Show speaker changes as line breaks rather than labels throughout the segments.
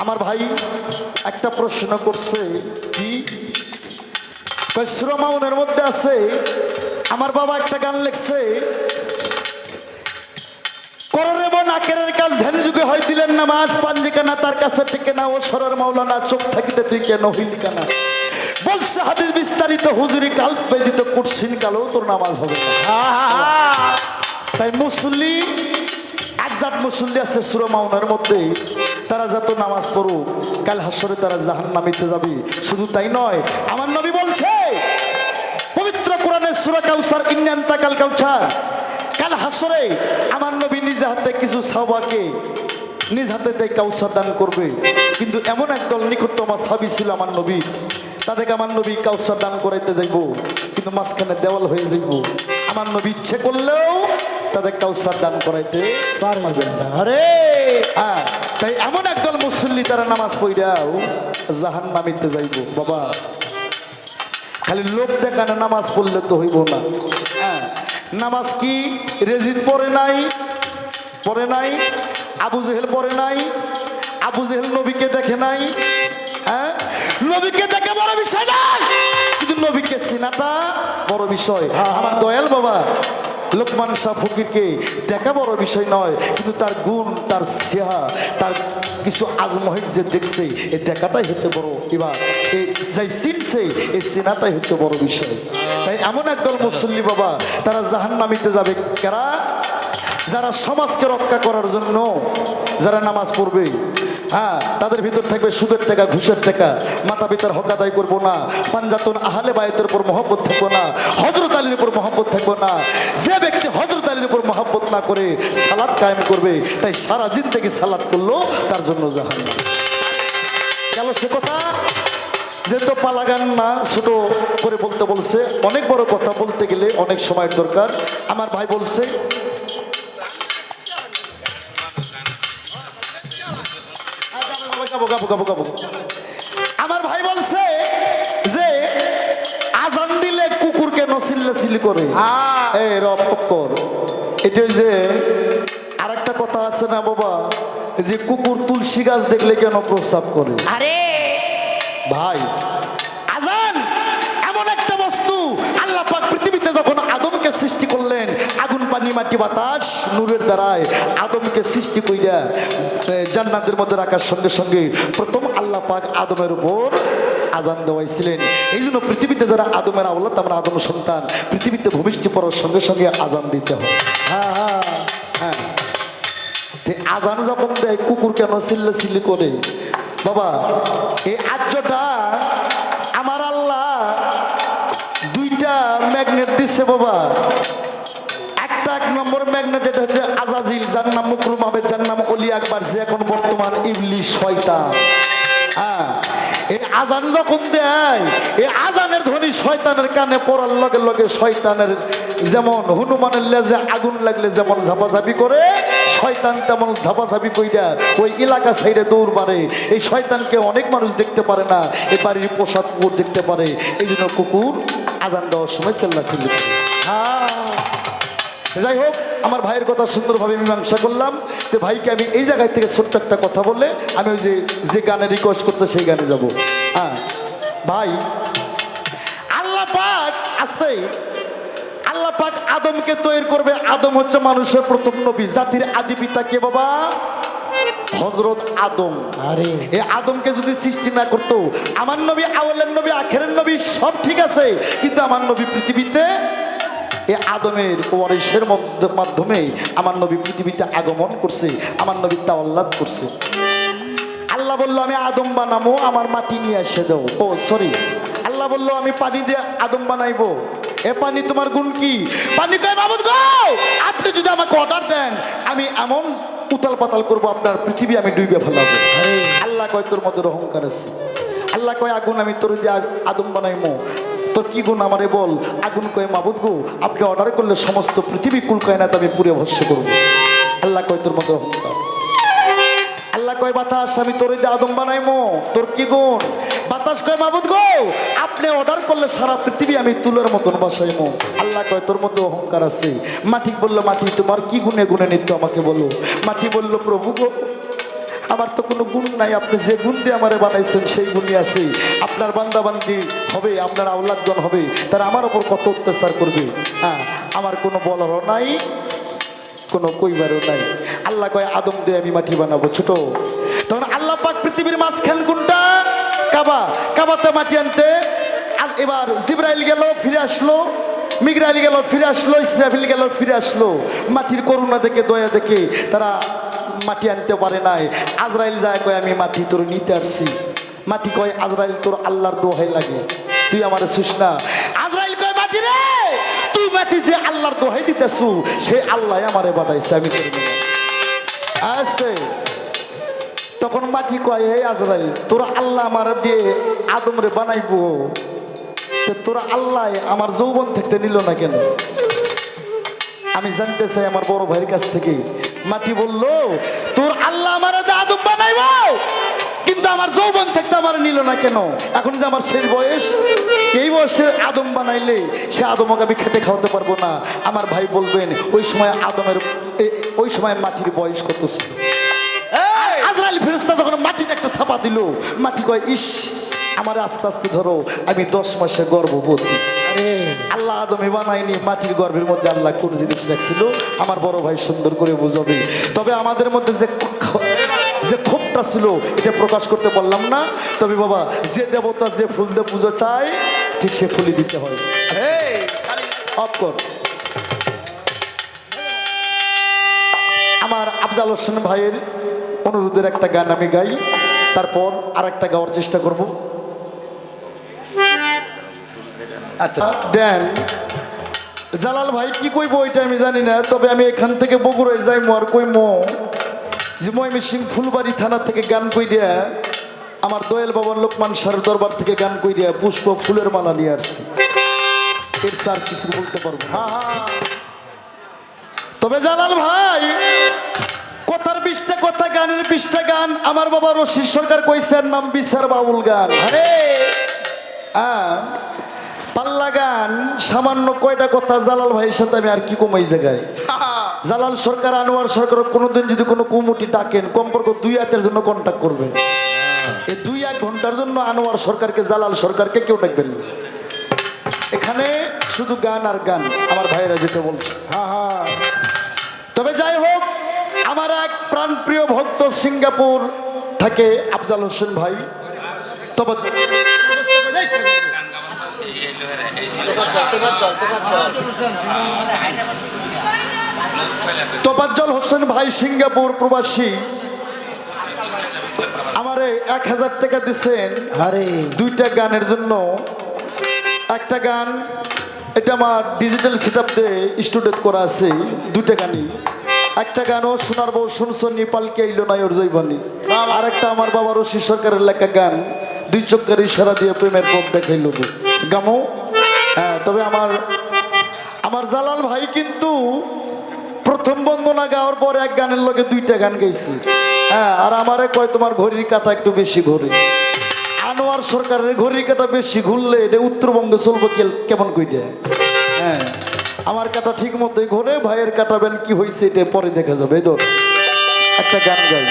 আমার ভাই একটা প্রশ্ন করছে কি? সূরা মধ্যে আছে আমার বাবা একটা গান লিখছে কররে মন আকেরের কাজ ধ্যান যুগে হয় দিলেন নামাজ পাঞ্জি কানা তার কাছে টিকে না ও সরর মাওলানা চোখ থাকিতে তুই কেন হইলি কানা? বলছে হাদিস বিস্তারিত হুজুরি কাল বেদিত কুরসিন কালো তোর নামাজ হবে না। তাই মুসল্লি একজাত মুসল্লি আছে সুরা মাউনার মধ্যে, তারা যত নামাজ পড়ুক, কাল হাসরে তারা জাহান নামিতে যাবে। শুধু তাই নয়, আমার নবী বলছে, পবিত্র কোরআনের সুরা কাউসার ইন্নান তাকাল কাউসার কাল হাসরে আমার নবী নিজ হাতে কিছু সাহবাকে নিজ হাতে তাই কাউসার দান করবে। কিন্তু এমন একদল নিকটতম সাবি ছিল আমার নবী। তাদেরকে আমার নবী কাউসার দান করাইতে যাইব, কিন্তু মাঝখানে দেওয়াল হয়ে যাইব। আমার নবী ইচ্ছে করলেও তাদের কাউসার দান করাইতে পারবেন না। আরে! হ্যাঁ তাই এমন একদল মুসল্লি তারা নামাজ পড়াও জাহান নামিতে যাইব, বাবা। খালি লোক দেখানো নামাজ পড়লে তো হইব না। হ্যাঁ নামাজ কি রেজিদ পড়ে নাই? পড়ে নাই? আবু জেহেল পড়ে নাই? আবু জেহেল নবীকে দেখে নাই? হ্যাঁ নবীকে দেখে বড় বিষয় না। কিন্তু নবীকে চিনাটা বড় বিষয়। আমার দয়াল বাবা লোকমান শাহ ফকিরকে দেখা বড় বিষয় নয়, কিন্তু তার গুণ, তার সিহা, তার কিছু আজমহিক যে দেখছে এই দেখাটাই হচ্ছে বড় এবার। এই যাই চিনছে এই চেনাটাই হচ্ছে বড় বিষয়। তাই এমন একদল মুসল্লি বাবা, তারা জাহান নামিতে যাবে কারা? যারা সমাজকে রক্ষা করার জন্য, যারা নামাজ পড়বে হ্যাঁ তাদের ভিতর থাকবে সুদের টাকা, ঘুষের টাকা। মাতা পিতার হক আদায় করব না। পাঞ্জাতন আহলে বায়তের উপর মহব্বত থাকব না। হজরত আলীর উপর মহব্বত থাকব না। যে ব্যক্তি হজরত আলীর উপর মহব্বত না করে সালাদ কায়েম করবে, তাই সারা থেকে সালাদ করল, তার জন্য জাহান গেল সে কথা যেহেতু পালাগান না, ছোট করে বলতে বলছে। অনেক বড় কথা বলতে গেলে অনেক সময়ের দরকার। আমার ভাই বলছে গাবো, গাবো, গাবো, গাবো। আমার ভাই বলছে যে আজান দিলে কুকুর কেন চিল্লাচিল্লি করে। এই রপকর এটা যে আরেকটা কথা আছে না বাবা? যে কুকুর তুলসী গাছ দেখলে কেন প্রস্তাব করে?
আরে।
ভাই আজান এমন একটা বস্তু আল্লাহ পাক পৃথিবীতে যখন আদমকে সৃষ্টি করলেন আগুন পানি মাটি বাতাস, নূরের দ্বারায় আদমকে সৃষ্টি কইরা জান্নাতের মধ্যে রাখার সঙ্গে সঙ্গে প্রথম আল্লাহ পাক আদমের উপর আজান দেওয়াইছিলেন। এই জন্য পৃথিবীতে যারা আদমের আওলাদ আমরা আদম সন্তান, পৃথিবীতে ভূমিষ্ঠি পড়ার সঙ্গে সঙ্গে আজান দিতে হয়। হ্যাঁ হ্যাঁ হ্যাঁ। আজান যখন দেয়, কুকুর কেন চিল্লা চিল্লি করে? বাবা এই আর্যটা আমার আল্লাহ দুইটা ম্যাগনেট দিচ্ছে বাবা। এক নম্বর ম্যাগনেট এটা হচ্ছে আজাজিল, যার নাম মুকরুম যার নাম অলি যে এখন বর্তমান হ্যাঁ এই আজান যখন দেয়, এই আজানের ধ্বনি শয়তানের কানে পড়ার লগে লগে শয়তানের যেমন হনুমানের লেজে আগুন লাগলে যেমন ঝাপাঝাপি করে, শয়তান তেমন ঝাপাঝাপি কইরা ওই এলাকা সাইডে দৌড় মারে। এই শয়তানকে অনেক মানুষ দেখতে পারে না, এই বাড়ির পোশাক কুকুর দেখতে পারে। এই জন্য কুকুর আজান দেওয়ার সময় চেল্লা চিল্লি হ্যাঁ। যাই হোক আমার ভাইয়ের কথা সুন্দরভাবে মীমাংসা করলাম। তো ভাইকে আমি এই জায়গায় থেকে ছোট্ট একটা কথা বললে আমি ওই যে যে গানে রিকোয়েস্ট করতে সেই গানে যাব। হ্যাঁ ভাই আল্লাহ পাক আসতে আল্লাহ পাক আদমকে তৈরি করবে। আদম হচ্ছে মানুষের প্রথম নবী জাতির আদি পিতা কে বাবা? হজরত আদম।
আরে।
এই আদমকে যদি সৃষ্টি না করতো আমার নবী আওয়ালের নবী আখেরের নবী সব ঠিক আছে কিন্তু আমার নবী পৃথিবীতে এই আদমের ওয়ারিসের মধ্য- মাধ্যমে আমার নবী পৃথিবীতে আগমন করছে আমার নবী তাওয়াল্লাদ করছে। আল্লাহ বলল আমি আদম বানাবো আমার মাটি নিয়ে এসে দাও। ও সরি আল্লাহ বলল আমি পানি দিয়ে আদম বানাইবো। এ পানি তোমার গুণ কি? পানি কয় মাহমুদ গো আপনি যদি আমাকে অর্ডার দেন আমি এমন উতাল পাতাল করব আপনার পৃথিবী আমি ডুবে ফেলাবো। আল্লাহ কয় তোর মধ্যে অহংকার আছে। আল্লাহ কয় আগুন আমি তোর দিয়ে আদম বানাইমো। তোর কি গুণ আমারে বল? আগুন কয়, মাবুদ গো, আপনি অর্ডার করলে সমস্ত পৃথিবী কুল কয় না আমি পুরে ভস্য করব। আল্লাহ কয়, তোর মধ্যে অহংকার। আল্লাহ কয়, বাতাস, আমি তোর আদম বানাইমো, তোর কি গুণ? বাতাস কয়, মাবুদ গো, আপনি অর্ডার করলে সারা পৃথিবী আমি তুলের মতন বাসাইমো। আল্লাহ কয়, তোর মধ্যে অহংকার আছে। মাটি বলল, মাটি, তোমার কি গুণে গুণে নিত্য আমাকে বলো? মাটি বলল, প্রভু গো আমার তো কোনো গুণ নাই, আপনি যে গুণ দিয়ে আমারে বানাইছেন, সেই গুণই আছে। আপনার বান্দাবান্দি হবে, আপনার আউলাদগণ হবে, তারা আমার ওপর কত অত্যাচার করবে? হ্যাঁ আমার কোনো বলারও নাই, কোনো কইবারও নাই। আল্লাহ কয়, আদম দিয়ে আমি মাটি বানাবো, ছোট। তখন আল্লাহ পাক পৃথিবীর মাঝখান কোনটা? কাবা। কাবাতে মাটি আনতে, আর এবার জিব্রাইল গেল, ফিরে আসলো। মিগরাইল গেল, ফিরে আসলো, ইসরাফিল গেল, ফিরে আসলো। মাটির করুণা দেখে, দয়া দেখে তারা মাটি আনতে পারে নাই। আজরাইল যায় কয়, আমি মাটি তোর নিতে আসছি। মাটি কয়, আজরাইল, তোর আল্লাহর দোহাই লাগে। তুই আমার শুস না। আজরাইল কয়, মাটি রে, তুই মাটি যে আল্লাহর দোহাই দিতেছু, সে আল্লাহ আমারে বানাইছে আমি আসতে। তখন মাটি কয় হে আজরাইল, তোরা আল্লাহ আমার দিয়ে আদমরে বানাইবো। তোরা আল্লাহ আমার যৌবন থাকতে নিল না কেন? আমি জানতে চাই আমার বড় ভাইয়ের কাছ থেকে মাটি বলল তোর আল্লাহ আমার আদম বানাইব। কিন্তু আমার যৌবন থাকতে আমার নিল না কেন? এখন যে আমার শেষ বয়স এই বয়সে আদম বানাইলে সে আদমকে আমি খেটে খাওয়াতে পারব না। আমার ভাই বলবেন ওই সময় আদমের ওই সময় মাটির বয়স কত ছিল? আজরাইল ফেরস্তা যখন মাটিতে একটা থাপা দিল। মাটি কয় ইস আমার আস্তে আস্তে ধরো আমি দশ মাসে গর্ভবতী। আল্লাহ আদমে বানায়নি মাটির গর্ভের মধ্যে আল্লাহ কোন জিনিস রাখছিল? আমার বড় ভাই সুন্দর করে বুঝাবে। তবে আমাদের মধ্যে যে যে ক্ষোভটা ছিল এটা প্রকাশ করতে পারলাম না। তবে বাবা যে দেবতা যে ফুল দিয়ে পুজো চায় ঠিক সে ফুলই দিতে হয়। অফ কর। আমার আফজাল হোসেন ভাইয়ের অনুরোধের একটা গান আমি গাই তারপর আর একটা গাওয়ার চেষ্টা করব। আচ্ছা। দেন জালাল ভাই কি কইব ওইটা আমি জানি না তবে আমি এখান থেকে বগুড়ায় যাই আর কইমো যে ময়মিসিং ফুলবাড়ি থানা থেকে গান কই দিয়া আমার দোয়েল বাবার লোকমান সারের দরবার থেকে গান কই দিয়া পুষ্প ফুলের মালা নিয়ে আসছি। এর স্যার কিছু বলতে পারব না। তবে জালাল ভাই কথার বিশটা কথা গানের বিশটা গান আমার বাবা রশিদ সরকার কইছেন নাম বিচার বাউল গান। আরে! হ্যাঁ পাল্লা গান সামান্য কয়টা কথা জালাল ভাইয়ের সাথে আমি আর কি কমাই জায়গায়? জালাল সরকার আনোয়ার সরকার কোনোদিন যদি কোনো কুমুটি ডাকেন কমপক্ষ দুই হাতের জন্য কন্ট্যাক্ট করবেন। এই দুই এক ঘণ্টার জন্য আনোয়ার সরকারকে জালাল সরকারকে কেউ ডাকবেন না। এখানে শুধু গান আর গান আমার ভাইয়েরা যেটা বলছে। তবে যাই হোক আমার এক প্রাণপ্রিয় ভক্ত সিঙ্গাপুর থাকে আফজাল হোসেন ভাই। তবে তোবাজ্জল হোসেন ভাই সিঙ্গাপুর প্রবাসী। আমারে এক হাজার টাকা দিচ্ছেন
আরে।
দুইটা গানের জন্য। একটা গান এটা আমার ডিজিটাল সেট আপ দিয়ে স্টুডেন্ট করা আছে দুইটা গানই। একটা গানও শোনার বউ শুনছো নিপালকে আইলো না ওর জৈবানি। আর একটা আমার বাবা রশি সরকারের লেখা গান দুই চক্কর ইশারা দিয়ে প্রেমের পথ দেখাইল গামো। হ্যাঁ তবে আমার আমার জালাল ভাই কিন্তু প্রথম বন্দনা গাওয়ার পর এক গানের লগে দুইটা গান গাইছি। হ্যাঁ আর আমারে কয়, তোমার ঘড়ির কাটা একটু বেশি ঘুরে। আনোয়ার সরকারের ঘড়ির কাটা বেশি ঘুরলে এটা উত্তরবঙ্গে চলবো কেমন কইটা? হ্যাঁ আমার কাটা ঠিক মতোই ঘোরে, ভাইয়ের কাটাবেন কি হয়েছে এটা পরে দেখা যাবে। তো একটা গান গাই।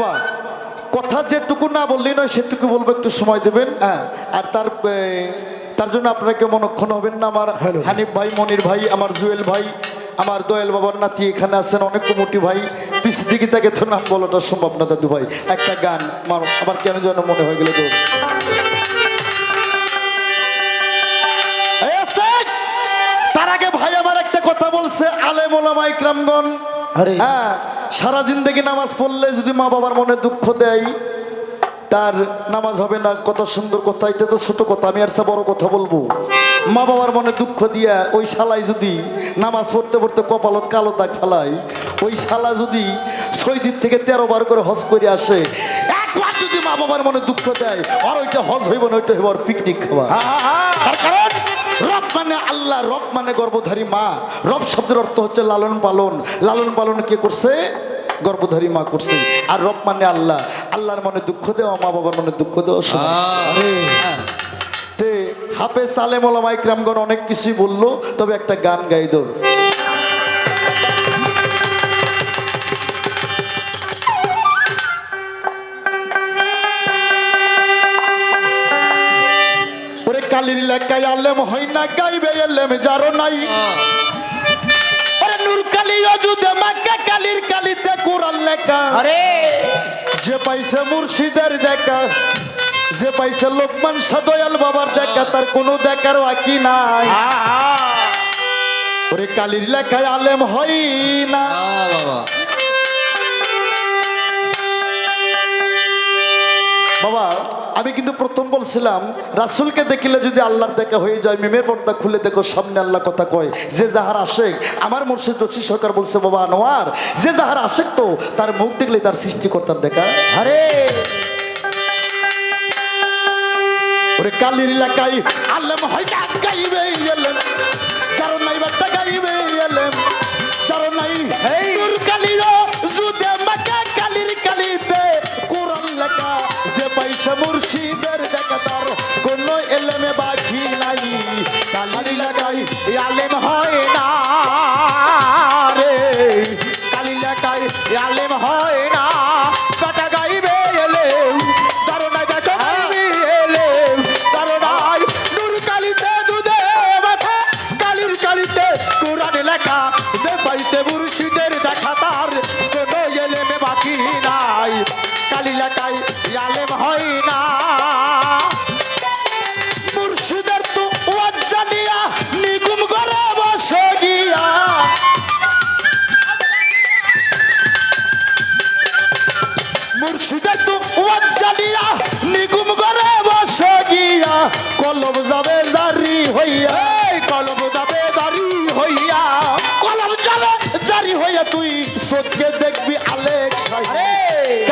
বাবা কথা যেটুকু না বললেই নয় সেটুকু বলব একটু সময় দেবেন হ্যাঁ? আর তার তার জন্য আপনাকে মনক্ষণ হবেন না আমার হানিফ ভাই মনির ভাই আমার জুয়েল ভাই আমার দয়াল বাবার নাতি এখানে আছেন অনেক কমিটি ভাই। পিস দিকে তাকে তো নাম বলাটা সম্ভব না দাদু ভাই। একটা গান আমার কেন যেন মনে হয়ে গেল তো তার আগে ভাই আমার একটা কথা বলছে আলেম ওলামা ইকরামগণ।
আরে।
হ্যাঁ সারা জিন্দগি নামাজ পড়লে যদি মা বাবার মনে দুঃখ দেয় তার নামাজ হবে না। কত সুন্দর কথা এটা তো ছোট কথা আমি আর বড় কথা বলব। মা বাবার মনে দুঃখ দিয়া ওই শালাই যদি নামাজ পড়তে পড়তে কপালত কালো দাগ ফেলায় ওই শালা যদি ছয় দিন থেকে তেরো বার করে হজ করে আসে একবার যদি মা বাবার মনে দুঃখ দেয় আর ওইটা হজ হইব না ওইটা হইব আর পিকনিক খাওয়া। তার কারণ মানে আল্লাহ রব মানে গর্ভধারী মা। রব শব্দের অর্থ হচ্ছে লালন পালন। লালন পালন কে করছে? গর্ভধারী মা করছে। আর রব মানে আল্লাহ। আল্লাহর মনে দুঃখ দেওয়া মা বাবার মনে দুঃখ দেওয়া হাফেজ আলেম ওলামা ইকরামগণ অনেক কিছুই বলল তবে একটা গান গাই কালির লেখায় আলেম হয় না গাইবে এলেম যারো নাই। ওরে নূর কালি অজুদে মাক্কা কালির কালিতে কোরআন লেখা।
আরে!
যে পাইছে মুর্শিদের দেখা যে পাইছে লোকমান সাদয়াল বাবার দেখা তার কোনো দেখার বাকি নাই। ওরে কালির লেখায় আলেম না।
বাবা।
বাবা আমি কিন্তু প্রথম বলছিলাম রাসুলকে দেখিলে যদি আল্লাহর দেখা হয়ে যায় মেমের পর্দা খুলে দেখো সামনে আল্লাহ কথা কয় যে যাহার আশেক আমার মুর্শিদ রশি সরকার বলছে বাবা আনোয়ার যে যাহার আশেক তো তার মুখ দেখলে তার সৃষ্টিকর্তার দেখা।
আরে!
ওরে কালির এলাকায় আলেম হয় না গাইবে এলেম। চারো নাই গাইবে এলেম। এলাকায়
আলেম হয়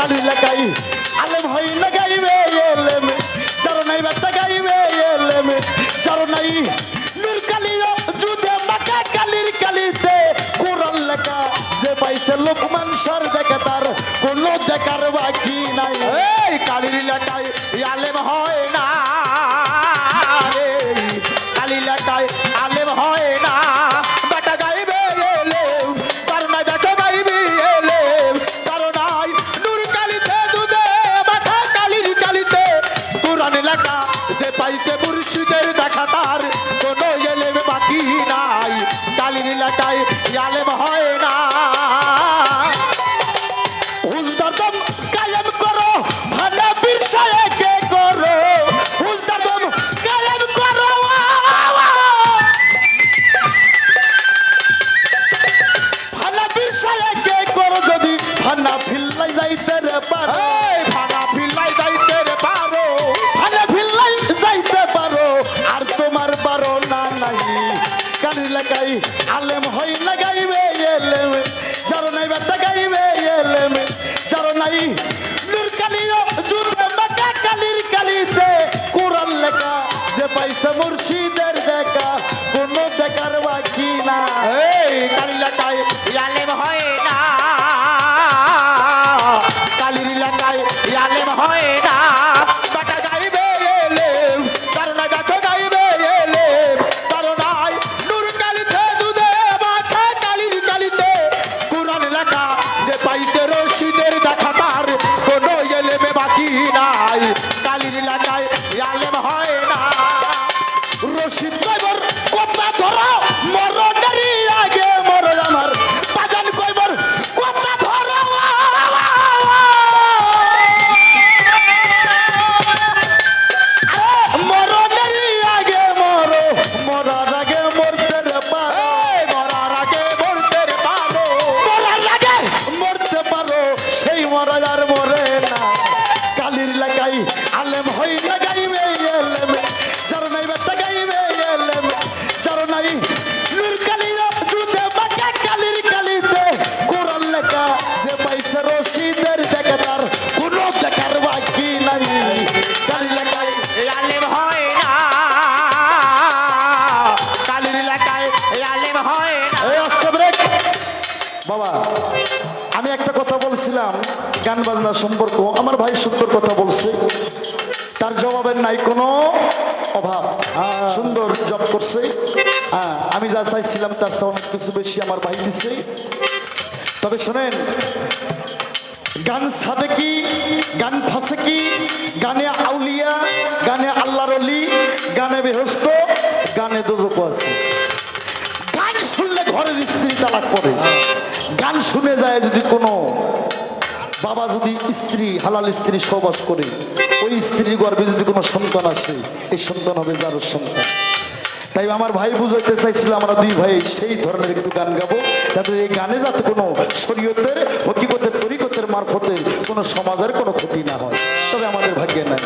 কালি
লাগাই, আলেম হই না এলেম যার নাই বাচ্চা গাইবে এলেম যার নাই নূর কালির যুদে মাকা কালির কালিতে কোরআন লেখা, যে পাইছে লোকমান সর দেখে তার কোনো দেখার বাকি নাই।
এই কালির লেখায় আলেম হয় না।
ফানা ফিল্লাই যাইতে রে পারো।
ভাঙা ফিল্লাই যাইতে রে পারো।
ফানা ফিল্লাই যাইতে পারো। আর তোমার পারো না নাই। কালি লাগাই আলেম হই না গাইবে এলেম। যারো নাই বাতা গাইবে এলেম। যারো নাই নূর কালিও জুবে মাকা কালির কালিতে। কোরআন লেখা যে পাইছে মুর্শিদের দেখা। কোনো দেখার বাকি না
এই কালির এলাকায় আলেম হয়
গান বাজনা সম্পর্ক আমার ভাই সুন্দর কথা বলছে। তার জবাবের নাই কোনো অভাব। সুন্দর জব করছে। হ্যাঁ আমি যা চাইছিলাম তার চেয়ে অনেক কিছু বেশি আমার ভাই দিচ্ছে তবে শোনেন গান সাদে কি গান ফাঁসে কি গানে আউলিয়া গানে আল্লাহর অলি গানে বেহস্ত গানে দোজক আছে। গান শুনলে ঘরের স্ত্রী তালাক পড়ে গান শুনে যায় যদি কোনো বাবা যদি স্ত্রী, হালাল স্ত্রী সহবাস করে, ওই স্ত্রীর গর্ভে যদি কোনো সন্তান আসে, এই সন্তান হবে যার সন্তান। তাই আমার ভাই বুঝাইতে চাইছিল, আমরা দুই ভাই সেই ধরনের একটু গান গাবো, যাতে এই গানে যাতে কোনো শরীয়তের, হকিকতের, তরিকতের মারফতে কোনো সমাজের কোনো ক্ষতি না হয়। তবে আমাদের ভাগ্যে নাই।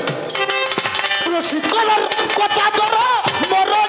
কথা ধরো মরণেরই